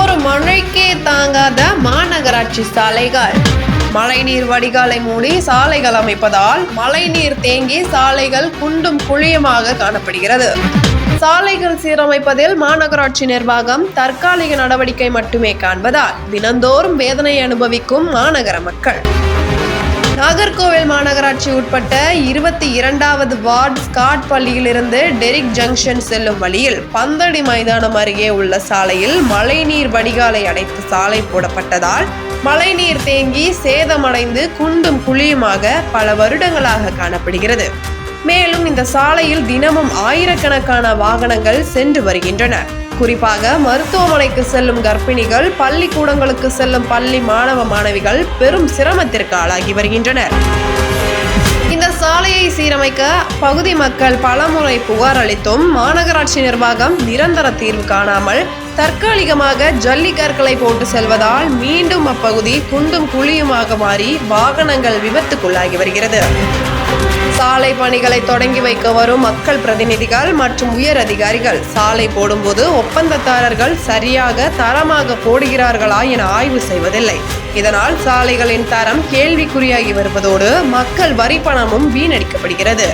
ஒரு மழைக்கே தாங்காத மாநகராட்சி சாலைகள். மழைநீர் வடிகாலை மூடி சாலைகள் அமைப்பதால் மழைநீர் தேங்கி சாலைகள் குண்டும் குழியுமாக காணப்படுகிறது. சாலைகள் சீரமைப்பதில் மாநகராட்சி நிர்வாகம் தற்காலிக நடவடிக்கை மட்டுமே காண்பதால் தினந்தோறும் வேதனை அனுபவிக்கும் மாநகர மக்கள். நாகர்கோவில் மாநகராட்சி உட்பட்ட இருபத்தி இரண்டாவது வார்டு ஸ்காட் பள்ளியிலிருந்து டெரிக் ஜங்ஷன் செல்லும் வழியில் பந்தடி மைதானம் அருகே உள்ள சாலையில் மழைநீர் வடிகாலை அடைத்து சாலை போடப்பட்டதால் மழைநீர் தேங்கி சேதமடைந்து குண்டும் குழியுமாக பல வருடங்களாக காணப்படுகிறது. மேலும் இந்த சாலையில் தினமும் ஆயிரக்கணக்கான வாகனங்கள் சென்று வருகின்றன. குறிப்பாக மருத்துவமனைக்கு செல்லும் கர்ப்பிணிகள் பள்ளிக்கூடங்களுக்கு செல்லும் பள்ளி மாணவ மாணவிகள் பெரும் சிரமத்திற்கு ஆளாகி வருகின்றனர். இந்த சாலையை சீரமைக்க பகுதி மக்கள் பலமுறை புகார் அளித்தும் மாநகராட்சி நிர்வாகம் நிரந்தர தீர்வு காணாமல் தற்காலிகமாக ஜல்லிக்கற்களை போட்டு செல்வதால் மீண்டும் அப்பகுதி குண்டும் குழியுமாக மாறி வாகனங்கள் விபத்துக்குள்ளாகி வருகிறது. சாலை பணிகளை தொடங்கி வைக்க வரும் மக்கள் பிரதிநிதிகள் மற்றும் உயர் அதிகாரிகள். சாலை போடும்போது ஒப்பந்ததாரர்கள் சரியாக தரமாக போடுகிறார்களா என ஆய்வு செய்வதில்லை. இதனால் சாலைகளின் தரம் கேள்விக்குறியாகி வருவதோடு மக்கள் வரி பணமும் வீணடிக்கப்படுகிறது.